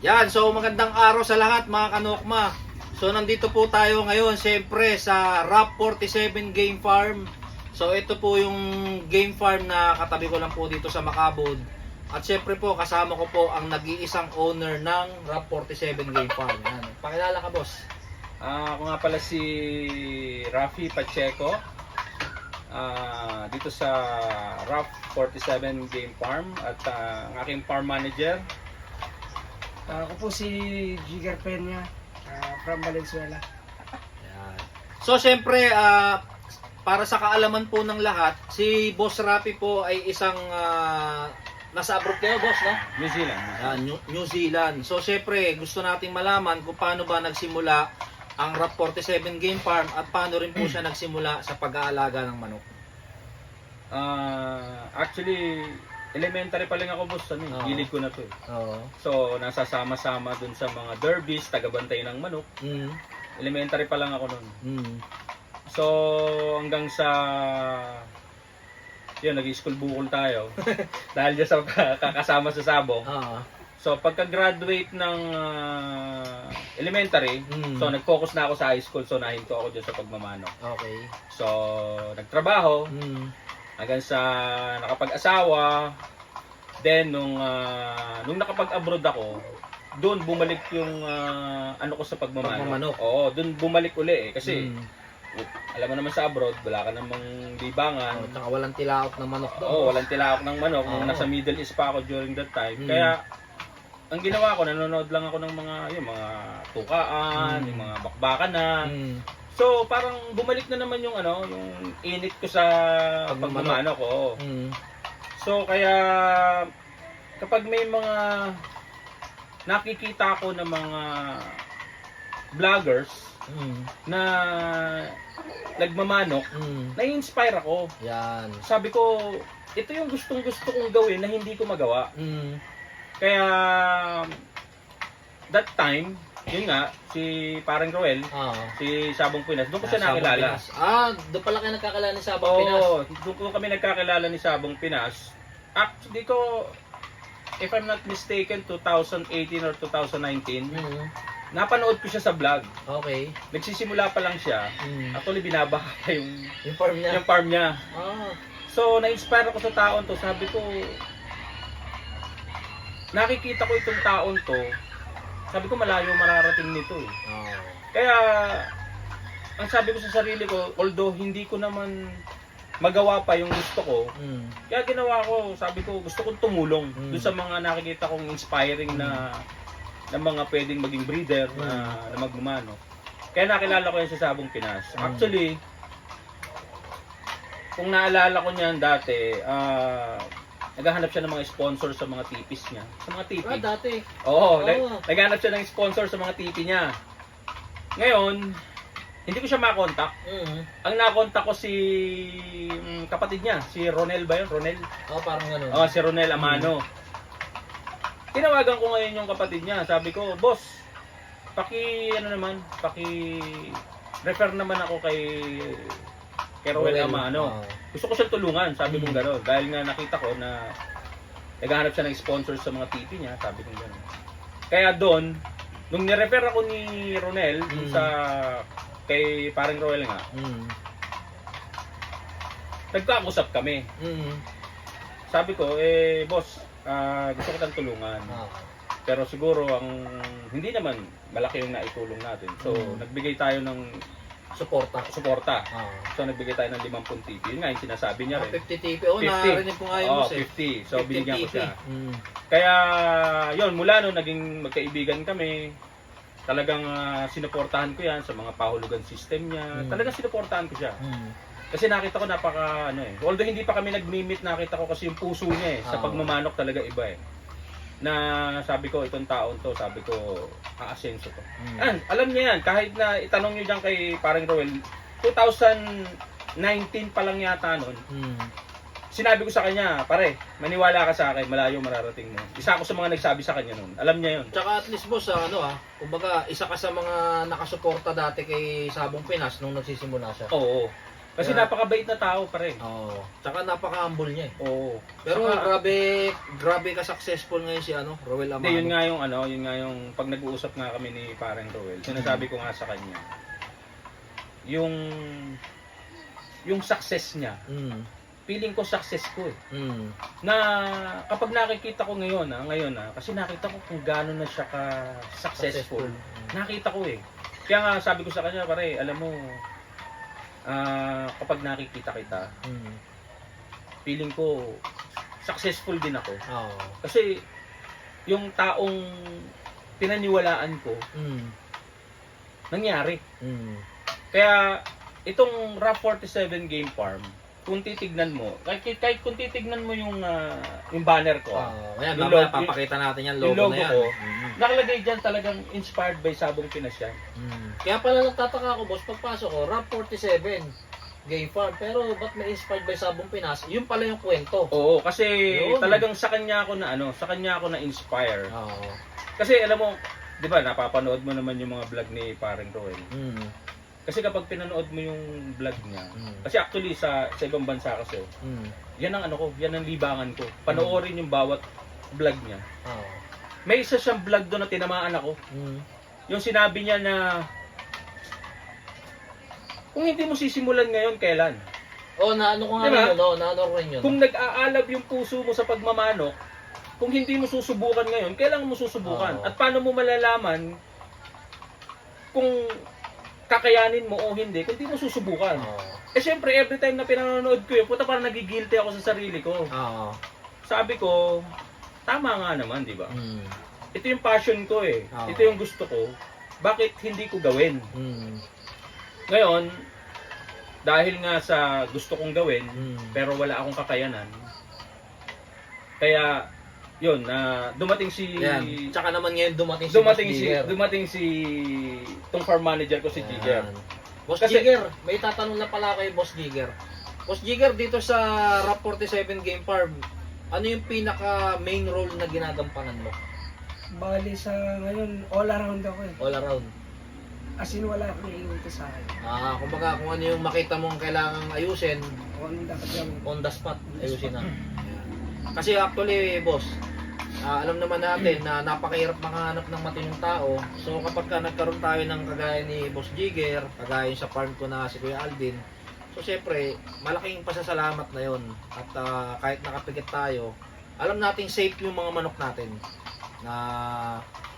Yan, so magandang araw sa lahat mga kanokma. So nandito po tayo ngayon siyempre sa RAP 47 Game Farm. So ito po yung game farm na katabi ko lang po dito sa Macabod. At siyempre po kasama ko po ang nag-iisang owner ng RAP 47 Game Farm. Yan. Pakilala ka boss. Ah, ako nga pala si Rafi Pacheco. Ah, dito sa RAF 47 Game Farm at ah, ang aking farm manager. Ah, ako po si Jigar Peña ah, from Valenzuela. Yan. So siyempre ah, para sa kaalaman po ng lahat, si Boss Rapi po ay isang ah, nasa abroad kayo boss, no? New Zealand. Yan, New, New Zealand. So, syempre, gusto nating malaman kung paano ba nagsimula ang RAP 47 Game Farm at paano rin po siya nagsimula sa pag-aalaga ng manok. Ah, actually, elementary pa lang ako boss. Ano, eh, Oo. gilid ko na to. eh. Oo. So, nasasama-sama dun sa mga derbies, tagabantay ng manok. Mm. Elementary pa lang ako noon. Mm. So, hanggang sa yun, nag-school bukol tayo. Dahil dyan sa kakasama sa sabong. Oo. So, pagka-graduate ng ah, elementary, Mm. so nag-focus na ako sa high school, so nahinto ako dyan sa pagmamano. Okay. So, nagtrabaho, Mm. Hanggang sa nakapag-asawa, then nung, ah, nung nakapag-abroad ako, doon bumalik yung ah, ano ko sa pagmamano. Pagmamanok. Oo, doon bumalik uli eh. Kasi, Mm. alam mo naman sa abroad, wala ka namang libangan. Oh, tsaka walang tilaok ng manok doon. Oo, walang tilaok ng manok. Oo. Nung nasa Middle East pa ako during that time. Mm. Kaya, ang ginawa ko, nanonood lang ako ng mga, yung mga tukaan, Mm. yung mga bakbakan na. Mm. So, parang bumalik na naman yung ano, yung init ko sa pagmamano ko. Mm. So, kaya, kapag may mga nakikita ko ng mga vloggers Mm. na nagmamanok, Mm. nai-inspire ako. Yan. Sabi ko, ito yung gustong gusto kong gawin na hindi ko magawa. Mm. Kaya, that time, yun nga, si parang Roel, Ah. si Sabong Pinas, doon ko siya Sabong nakilala. Pinas. Ah, doon pala kayo nagkakilala ni Sabong Pinas. Oo, doon ko kami nagkakilala ni Sabong Pinas. Actually ko, if I'm not mistaken, 2018 or 2019, Mm. napanood ko siya sa vlog. Okay. Nagsisimula pa lang siya. Mm. Actually, binabaha pa yung, Yung farm niya. yung farm niya. Ah. So, na-inspire ako sa taon to. Sabi ko, nakikita ko itong taon to. Sabi ko, malayo mararating nito eh. Oh. Kaya, ang sabi ko sa sarili ko, although hindi ko naman magawa pa yung gusto ko, Mm. kaya ginawa ko, sabi ko, gusto kong tumulong Mm. dun sa mga nakikita kong inspiring na na mga pwedeng maging breeder na, na magmamano. Kaya nakilala ko yan sa Sabong Pinas. Mm. Actually, kung naalala ko niyan dati, ah naghahanap siya ng mga sponsor sa mga tipis niya. Sa mga tipi. Ah, dati. Oo, Oo. nag- naghanap siya ng sponsor sa mga tipi niya. Ngayon, hindi ko siya makontak. Mm. Ang nakontak ko si mm, kapatid niya, si Ronel ba yun? Ronel? Oh, parang gano'n. Oh, si Ronel Amano. Tinawagan ko ngayon yung kapatid niya. Sabi ko, boss, paki ano naman, paki refer naman ako kay kay Ronel Amano. Oh. Gusto ko siyang tulungan, sabi Mm. gano'n. Dahil nga nakita ko na naghahanap siya ng sponsor sa mga TV niya, sabi ko gano'n. Kaya doon, nung nirefer ako ni Ronel Mm. sa kay parang Royal nga, Mm. nagkakusap kami. Mm. Sabi ko, eh, boss, ah, gusto ko tayong tulungan. Ah. Pero siguro, ang hindi naman malaki yung naitulong natin. So, Mm. nagbigay tayo ng Suporta. suporta. Ah. So, nagbigay tayo ng 50 TV. Yun nga yung sinasabi niya rin. 50 TP. Oh, 50. narinig ko nga yun, Oo, boss eh. 50. So, binigyan ko siya. Mm. Kaya, yun, mula nung naging magkaibigan kami, talagang ah, sinuportahan ko yan sa mga pahulugan system niya. Mm. Talagang sinuportahan ko siya. Mm. Kasi nakita ko napaka, ano eh. Although hindi pa kami nag-meet, nakita ko kasi yung puso niya eh. Sa Oo. pagmamanok talaga iba eh. Na sabi ko, itong taon to, sabi ko, aasenso to. Mm. And, alam niya yan, kahit na itanong niyo dyan kay parang Roel, 2019 pa lang yata nun, Mm. sinabi ko sa kanya, pare, maniwala ka sa akin, malayo mararating mo. Isa ako sa mga nagsabi sa kanya nun. Alam niya yun. Tsaka at least boss, ah, ano ah, kumbaga isa ka sa mga nakasuporta dati kay Sabong Pinas nung nagsisimula siya. Oo. Kasi Kaya- napakabait na tao pare. Oo. Tsaka napaka-humble niya eh. Oo. Pero Saka- grabe, grabe ka successful ngayon si ano, Roel Amano. Hindi, yun nga yung ano, yun nga yung pag nag-uusap nga kami ni Parang Roel, sinasabi ko nga sa kanya, yung yung success niya, Mm. feeling ko success ko eh. Mm. Na kapag nakikita ko ngayon, ah, ngayon ah, kasi nakita ko kung gaano na siya ka successful. Nakita ko eh. Kaya nga sabi ko sa kanya, pare, alam mo, ah, kapag nakikita kita, Mm. feeling ko successful din ako. Oo. Kasi yung taong pinaniwalaan ko, Mm. nangyari. Mm. Kaya itong RAP 47 game farm, kung titignan mo, kahit, kahit kung titignan mo yung ah, yung banner ko, ah, Oo. Ayan, Yung logo- papakita natin yan, yung logo, logo na yan. ko, Mm. nakalagay dyan talagang inspired by Sabong Pinas yan. Mm. Kaya pala nagtataka ako, boss, pagpasok ko, RAP 47, Game Farm, pero ba't may inspired by Sabong Pinas? Yun pala yung kwento. Oo, kasi Yun. talagang sa kanya ako na ano, sa kanya ako na inspire. Oo. Kasi alam mo, 'di ba, napapanood mo naman yung mga vlog ni Paring Roel. Mm. Kasi kapag pinanood mo yung vlog niya, Mm. kasi actually sa sa ibang bansa kasi, Mm. yan ang ano ko, yan ang libangan ko. Panoorin yung bawat vlog niya. Oo. May isa siyang vlog doon na tinamaan ako. Mm. Yung sinabi niya na kung hindi mo sisimulan ngayon, kailan? Oh, naano ko nga Diba? rin yun, oh, naano ko rin yun. Kung nag-aalab yung puso mo sa pagmamanok, kung hindi mo susubukan ngayon, kailan mo susubukan? Oo. At paano mo malalaman kung kakayanin mo o hindi kung hindi mo susubukan? Oo. Eh syempre, every time na pinanonood ko yun, puta parang nagigilty ako sa sarili ko. Oo. Sabi ko, tama nga naman, di ba? Mm. Ito yung passion ko eh. Oo. Ito yung gusto ko. Bakit hindi ko gawin? Mm. Ngayon, dahil nga sa gusto kong gawin, Mm. pero wala akong kakayanan. Kaya, yun, na dumating si Yan. Tsaka naman ngayon dumating si dumating Boss si Jigger. dumating si tong farm manager ko si Yan. Jigger. Boss Kasi- Jigger, may tatanong na pala kay Boss Jigger. Boss Jigger, dito sa Rap 47 Game Farm, ano yung pinaka main role na ginagampanan mo? Bali sa ngayon, all around ako eh. All around. As in, wala akong iiwito sa akin. Ah, kumbaga kung ano yung makita mong kailangang ayusin, Kung anong dapat gawin. on the spot, ayusin na. Kasi actually, boss, ah, alam naman natin na napakahirap makahanap ng matinong tao. So kapag ka nagkaroon tayo ng kagaya ni Boss Jigger, kagaya yung sa farm ko na si Kuya Alvin, so syempre, malaking pasasalamat na yon At ah, kahit nakapikit tayo, alam nating safe yung mga manok natin. Na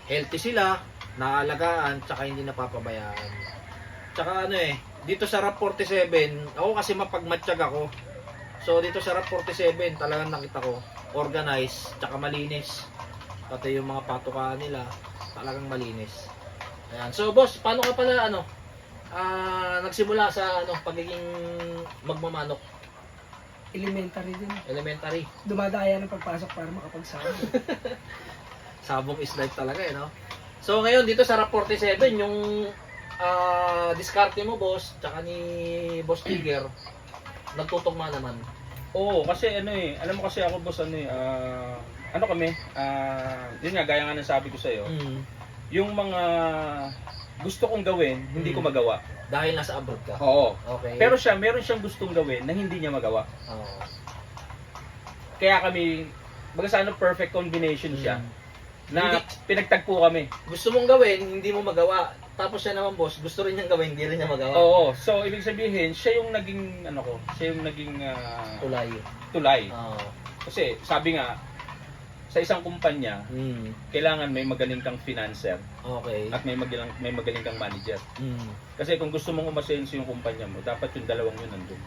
healthy sila, naalagaan, tsaka hindi napapabayaan. Tsaka ano eh, dito sa RAP 47, ako kasi mapagmatsyag ako. So dito sa RAP 47, talagang nakita ko, organized, tsaka malinis. Pati yung mga patukaan nila, talagang malinis. Ayan. So boss, paano ka pala ano, ah nagsimula sa ano, pagiging magmamanok, Elementary din. elementary. Dumadaya ng pagpasok para makapagsama. Sabong is life talaga eh, no? So ngayon dito sa RAP 47, yung ah diskarte mo boss, tsaka ni Boss Tiger, nagtutugma naman. Oo, kasi ano eh, alam mo kasi ako boss ano eh, ah, ano kami, ah, yun nga gaya nga ng sabi ko sa iyo, Mm. yung mga gusto kong gawin, hindi ko Mm. magawa. Dahil nasa abroad ka. Oo. Okay. Pero siya, meron siyang gustong gawin na hindi niya magawa. Oo. Kaya kami, baga sa ano, perfect combination siya. Mm. Na pinagtagpo kami. gusto mong gawin, hindi mo magawa. Tapos siya naman boss, gusto rin niyang gawin, hindi rin niya magawa. Oo, so ibig sabihin, siya yung naging, ano ko, siya yung naging ah, Tulay. tulay. Oo. Kasi sabi nga, sa isang kumpanya, Mm. kailangan may magaling kang financer Okay. at may magaling, may magaling kang manager. Mm. Kasi kung gusto mong umasenso yung kumpanya mo, dapat yung dalawang yun nandun.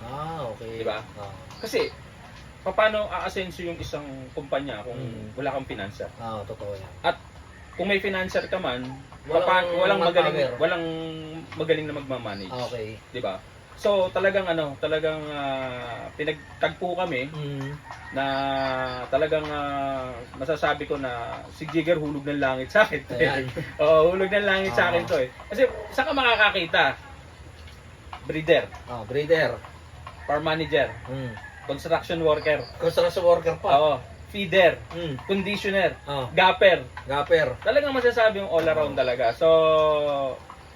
Ah, okay. Di ba? Ah, Kasi, paano aasenso yung isang kumpanya kung Mm. wala kang financer? ah, totoo yan. Kung may financer ka man, Walang walang, walang magaling manpower. walang magaling na magmamanage, Ah, okay. 'di ba? So talagang ano, talagang ah, pinagtagpo kami Mm. na talagang ah, masasabi ko na si Jigger hulog ng langit sa akin. Ayan. Oo, hulog ng langit sa akin Ah. to eh. Kasi saan ka makakakita? Breeder, Ah, breeder. farm manager, Mm. Construction worker, Construction worker pa. oo, feeder, Mm. conditioner, Ah, gapper. gapper. Talagang masasabi yung all around talaga. So,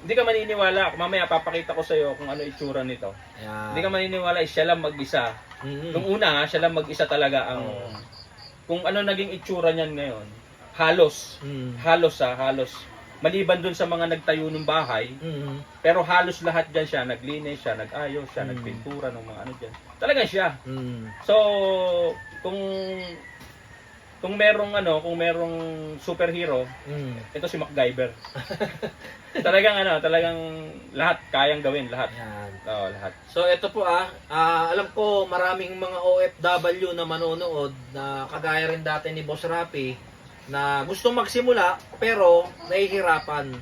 Hindi ka maniniwala. Mamaya papakita ko sa iyo kung ano itsura nito. Ayan. Hindi ka maniniwala, eh, siya lang mag-isa. Mm. Nung una, ha, siya lang mag-isa talaga ang Oo. kung ano naging itsura niyan ngayon. Halos, Mm. halos ha, halos. Maliban dun sa mga nagtayo ng bahay, Mm. pero halos lahat diyan siya, naglinis siya, nag-ayos siya, Mm. nagpintura ng mga ano diyan. Talagang siya. Mm. So, kung kung merong ano, kung merong superhero, Mm. ito si MacGyver. talagang ano, talagang lahat kayang gawin, lahat. Ayan. Oo, lahat. So ito po ah, ah, alam ko maraming mga OFW na manonood na kagaya rin dati ni Boss Rapi na gusto magsimula pero nahihirapan.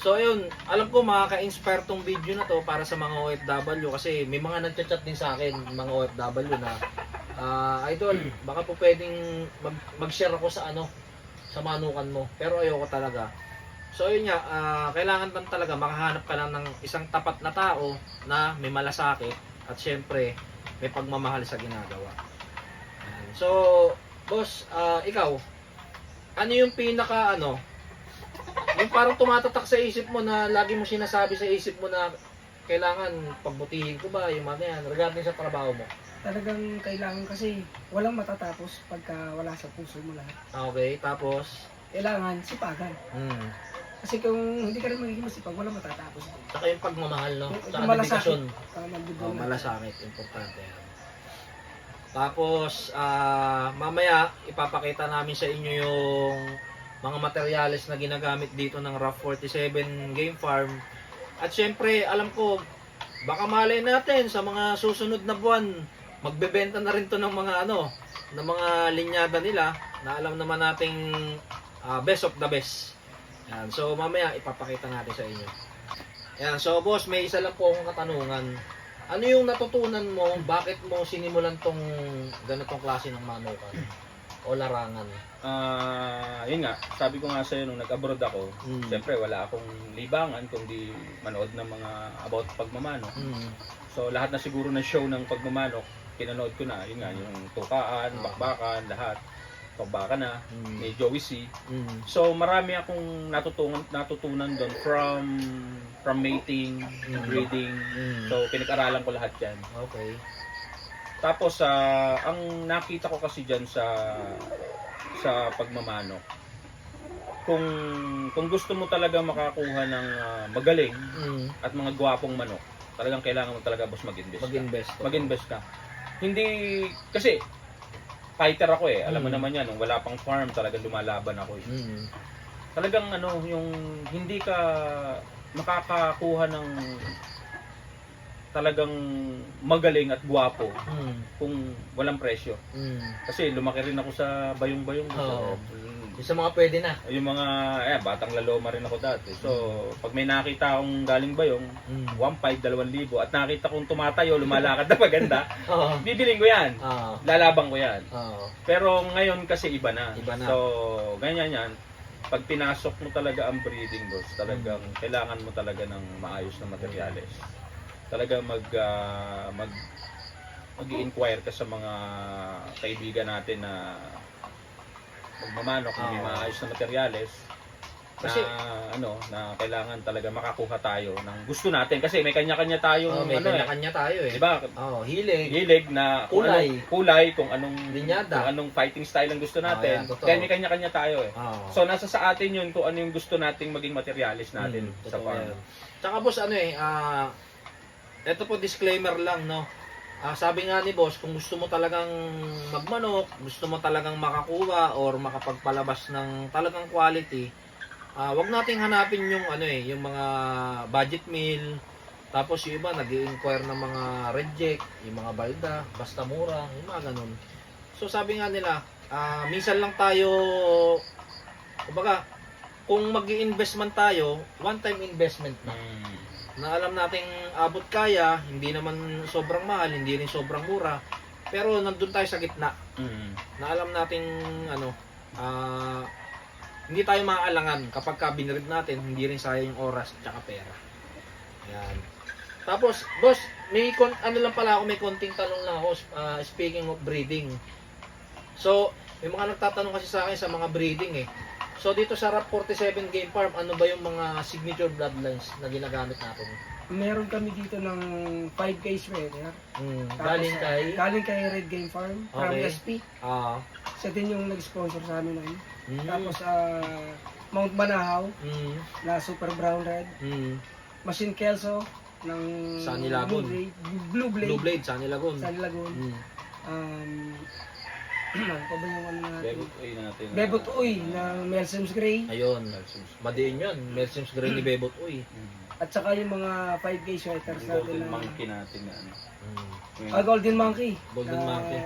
So ayun, alam ko makaka-inspire tong video na to para sa mga OFW kasi may mga nagchat-chat din sa akin, mga OFW na ah, idol, baka po pwedeng mag- mag-share ako sa ano, sa manukan mo. Pero ayoko talaga. So yun nga, ah, kailangan lang talaga makahanap ka lang ng isang tapat na tao na may malasakit at syempre may pagmamahal sa ginagawa. So, boss, ah, ikaw, ano yung pinaka ano, yung parang tumatatak sa isip mo na lagi mo sinasabi sa isip mo na kailangan pagbutihin ko ba yung mga yan regarding sa trabaho mo. Talagang kailangan kasi walang matatapos pagka wala sa puso mo lahat. Ah, Okay, tapos, Kailangan sipagan. hmm, Kasi kung hindi ka rin magiging masipag, walang matatapos. saka yung pagmamahal, no? Saka yung malasakit. dedikasyon. Tama, Oh, malasakit, importante yan. Tapos, ah, mamaya, ipapakita namin sa inyo yung mga materyales na ginagamit dito ng RAF 47 Game Farm. At syempre, alam ko, baka malay natin sa mga susunod na buwan, magbebenta na rin to ng mga ano, ng mga linyada nila na alam naman nating ah, best of the best. Yan. So, mamaya, ipapakita natin sa inyo. Yan. So, boss, may isa lang po akong katanungan. Ano yung natutunan mo? Bakit mo sinimulan tong ganitong klase ng manukan? O larangan? Ah, yun nga, sabi ko nga sa'yo nung nag-abroad ako, Mm. Siyempre, wala akong libangan kundi manood ng mga about pagmamano. Mm. So, lahat na siguro ng show ng pagmamano, pinanood ko na. Yun nga, yung tukaan, bakbakan, lahat. Pagbaka na, Mm. may Joey C. Mm. So, marami akong natutunan, natutunan doon from from mating, Mm. breeding. Mm. So, pinag-aralan ko lahat yan. okay. Tapos, ah, ang nakita ko kasi dyan sa sa pagmamano, kung kung gusto mo talaga makakuha ng ah, magaling Mm. at mga gwapong manok, talagang kailangan mo talaga boss mag-invest. ka. Mag-invest. Mag-invest ka. Hindi kasi fighter ako eh. Alam mo Mm. naman 'yan, nung wala pang farm, talagang lumalaban ako eh. Mm. Talagang ano, yung hindi ka makakakuha ng talagang magaling at gwapo Mm. kung walang presyo. Mm. Kasi lumaki rin ako sa bayong-bayong. Oo. So, Yung sa mga pwede na. yung mga, eh, batang laloma rin ako dati. So, pag may nakita akong galing bayong, Mm. 1.5, 2,000, at nakita kong tumatayo, lumalakad na maganda, Oo. bibiling ko yan. Oo. Lalabang ko yan. Oo. Pero ngayon kasi iba na. Iba na. So, ganyan yan. Pag pinasok mo talaga ang breeding boss, talagang Hmm. kailangan mo talaga ng maayos na materyales. Talagang mag ah, mag mag-inquire ka sa mga kaibigan natin na magmamano kung may maayos na materyales Kasi- na ano na kailangan talaga makakuha tayo ng gusto natin kasi may kanya-kanya tayong Oo, may ano eh, kanya-kanya tayo eh. 'di ba? Oo, hilig. hilig na kung Kulay. anong kulay, kung anong Linyada. kung anong fighting style ang gusto natin. yan, totoo. Kaya may kanya-kanya tayo eh. Oo. So nasa sa atin 'yun kung ano yung gusto nating maging materialis natin Mm, sa farm. yan. Tsaka boss, ano eh, ah, ito po disclaimer lang, no? Ah, sabi nga ni boss, kung gusto mo talagang magmanok, gusto mo talagang makakuha or makapagpalabas ng talagang quality, ah, wag nating hanapin yung ano eh, yung mga budget meal, tapos yung iba nag inquire ng mga reject, yung mga balda, basta mura, yung mga ganun. So sabi nga nila, ah, minsan lang tayo, kumbaga, kung mag invest man tayo, one-time investment na. Mm. Na alam nating abot kaya, hindi naman sobrang mahal, hindi rin sobrang mura. Pero nandun tayo sa gitna. Mm. Na alam nating ano, ah, hindi tayo maaalangan kapag ka binrid natin, hindi rin sayang yung oras at saka pera. Yan. Tapos, boss, may kon ano lang pala ako, may konting tanong lang ako ah, speaking of breeding. So, may mga nagtatanong kasi sa akin sa mga breeding eh. So dito sa Rap 47 Game Farm, ano ba yung mga signature bloodlines na ginagamit natin? Meron kami dito ng 5K sweater. Mm, Tapos, galing kay Galing kay Red Game Farm from Okay. SP. ah Siya din yung nag-sponsor sa amin nun. mm, Tapos ah, Mount Banahaw mm, na Super Brown Red. mm, Machine Kelso ng Sunny Blue Lagoon. Blade. Blue Blade. Blue Blade, Sunny Lagoon. Sunny Lagoon. Mm. Um, ano ba yung ano natin? Bebot uy natin. ah, Bebot Uy ng Melsems Gray. Ayun, madiin yun. Melsims Gray ni Bebot Uy. Mm. At saka yung mga 5K sweaters natin golden na... monkey natin na ano. Mm. Ah, Golden Monkey. Golden Na- Monkey.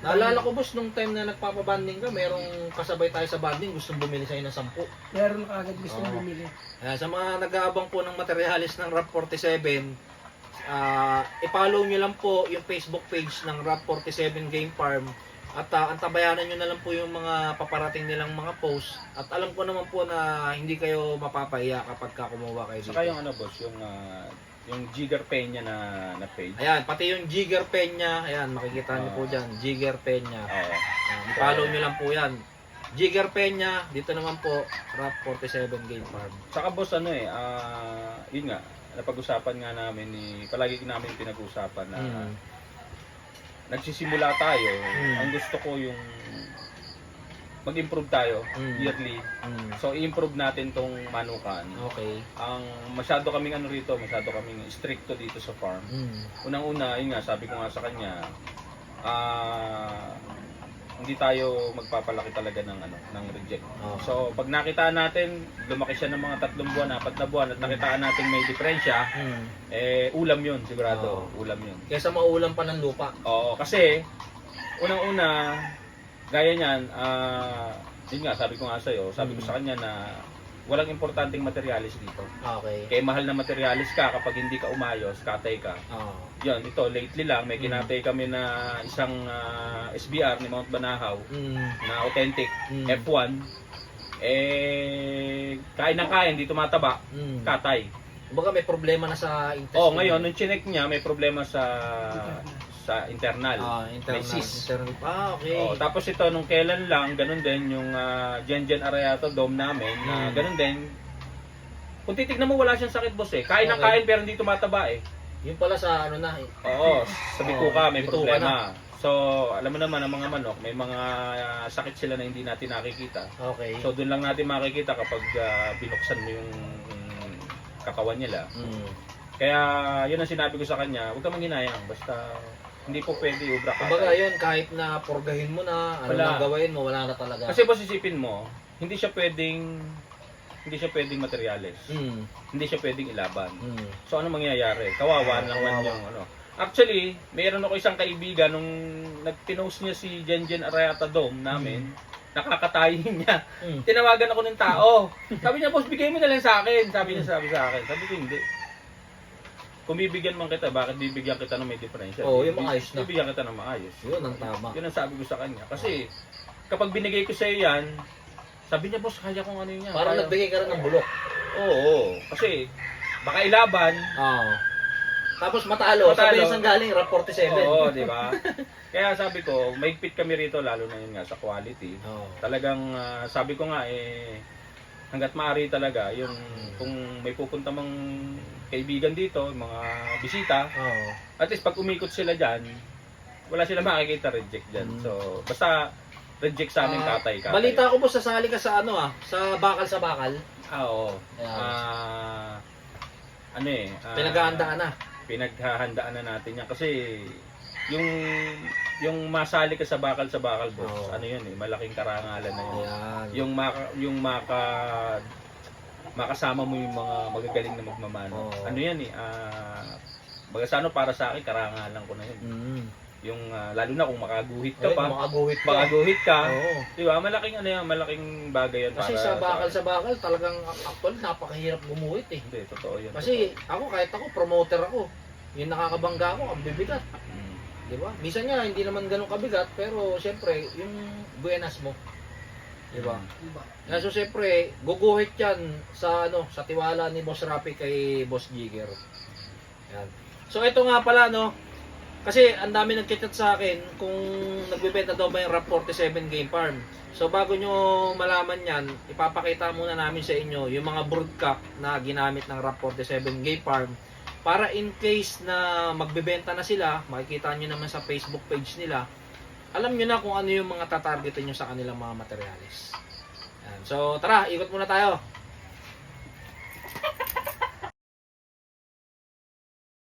Naalala ko boss, nung time na nagpapabanding ka, merong kasabay tayo sa banding, gustong bumili sa'yo ng 10. Meron ka agad gusto Oo. bumili. Ayan, sa mga nag-aabang po ng materialis ng Rap 47, ah i-follow nyo lang po yung Facebook page ng Rap 47 Game Farm at ah, antabayanan nyo na lang po yung mga paparating nilang mga posts at alam ko naman po na hindi kayo mapapahiya kapag ka kumuha kayo dito. Saka yung ano boss, yung ah, yung Jigger Peña na na page. Ayan, pati yung Jigger Peña, ayan, makikita nyo po dyan, Jigger Peña. Oo. Ayan, i-follow nyo lang po yan. Jigger Peña, dito naman po, Rap 47 Game Farm. Saka boss ano eh, ah, yun nga, napag-usapan nga namin ni palagi namin pinag-usapan na Mm. Nagsisimula tayo. Mm. Ang gusto ko yung mag-improve tayo Mm. yearly. Mm. So i-improve natin tong manukan. Okay. Ang masyado kaming ano rito, masyado kaming stricto dito sa farm. Mm. Unang-una, yun nga, sabi ko nga sa kanya, ah hindi tayo magpapalaki talaga ng ano ng reject. Oh. So, pag nakita natin, lumaki siya ng mga tatlong buwan, apat na buwan, at nakitaan natin may diferensya, Mm. eh, ulam yun, sigurado. Oo. Ulam yun. Kesa maulam pa ng lupa. Oo, kasi, unang-una, gaya niyan, ah, yun nga, sabi ko nga sa'yo, sabi ko Mm. sa kanya na walang importanteng materialis dito. Okay. Kaya mahal na materialis ka kapag hindi ka umayos, katay ka. Oh. Yan, ito, lately lang, may Mm. kinatay kami na isang ah, SBR ni Mount Banahaw Mm. na authentic Mm. F1. Eh, kain ng kain, di tumataba, Mm. katay. Kumbaga may problema na sa intestine. Oh, ngayon, nung chinek niya, may problema sa sa internal. Ah, internal. May cyst. internal. Ah, okay. Oh, tapos ito, nung kailan lang, ganun din, yung uh, Gengen Arayato dome namin, na Mm. ganun din, kung titignan mo, wala siyang sakit, boss eh. Kain ng Okay. kain, pero hindi tumataba eh. Yun pala sa ano na. eh. Oo, sa bituka may bituka problema. So, alam mo naman ang mga manok, may mga ah, sakit sila na hindi natin nakikita. Okay. So, doon lang natin makikita kapag ah, binuksan mo yung mm, katawan nila. Mm. Kaya, yun ang sinabi ko sa kanya, huwag ka manghinayang. Basta, hindi po pwede ubra ka. Kumbaga yun, kahit na purgahin mo na, ano Wala. nang gawin mo, wala na talaga. Kasi boss, isipin mo, hindi siya pwedeng, hindi siya pwedeng materyales. Mm. Hindi siya pwedeng ilaban. Mm. So, ano mangyayari? Kawawa naman Kawawa. yung ano. Actually, mayroon ako isang kaibigan nung nag-pinost niya si Gengen Arayata Dome namin. Nakakatayin niya. Mm. Tinawagan ako ng tao. Sabi niya, boss, bigay mo na lang sa akin. Sabi niya, sabi sa akin. Sabi ko, hindi. Kung bibigyan man kita, bakit bibigyan kita ng may diferensya? Oo, yung maayos na. Bibigyan kita ng maayos. Yun ang tama. Yun ang sabi ko sa kanya. Kasi, kapag binigay ko sa yan, sabi niya, boss, kaya kong ano yun yan. Parang Kaya- nagbigay ka rin ng bulok. Oo, oo. Kasi, baka ilaban. Oo. Tapos matalo. Matalo. Sabi isang galing, Rap 47. Oo, di ba? Kaya sabi ko, maigpit kami rito, lalo na yun nga sa quality. Oo. Talagang, ah, sabi ko nga, eh, hanggat maaari talaga, yung kung may pupunta mang kaibigan dito, mga bisita, Oo. at least pag umikot sila dyan, wala sila makikita reject dyan. Mm. So, basta reject sa aming Ah, katay katay. Balita ko po, sasali ka sa ano ah, sa bakal sa bakal. Ah, oo. Ayan. Ah, ano eh. ah, Pinaghahandaan na. pinaghahandaan na natin yan kasi yung yung masali ka sa bakal sa bakal boss Oo. ano yun eh malaking karangalan na yun Ayan. yung maka, yung maka makasama mo yung mga magagaling na magmamano Oo. ano yan eh ah baga sa ano para sa akin karangalan ko na yun Mm. yung ah, lalo na kung makaguhit ka pa makaguhit ka. makaguhit ka Oo. di ba malaking ano yan malaking bagay yan Kasi para sa bakal sa bakal, talagang actually napakahirap gumuhit eh. hindi totoo yan Kasi ako kahit ako promoter ako, yung nakakabangga ako, ang bibigat. Mm. 'Di ba? Minsan nga hindi naman ganun kabigat, pero siyempre yung buenas mo, 'di ba? Diba? Kaya so siyempre, guguhit 'yan sa ano, sa tiwala ni Boss Rapi kay Boss Jigger. Yan. So ito nga pala no, Kasi ang dami nagchat sa akin kung nagbebenta daw ba yung RAP 47 Game Farm. So bago nyo malaman yan, ipapakita muna namin sa inyo yung mga brood cup na ginamit ng RAP 47 Game Farm para in case na magbebenta na sila, makikita nyo naman sa Facebook page nila, alam nyo na kung ano yung mga tatargetin nyo sa kanilang mga materyales. Yan. So, tara, ikot muna tayo.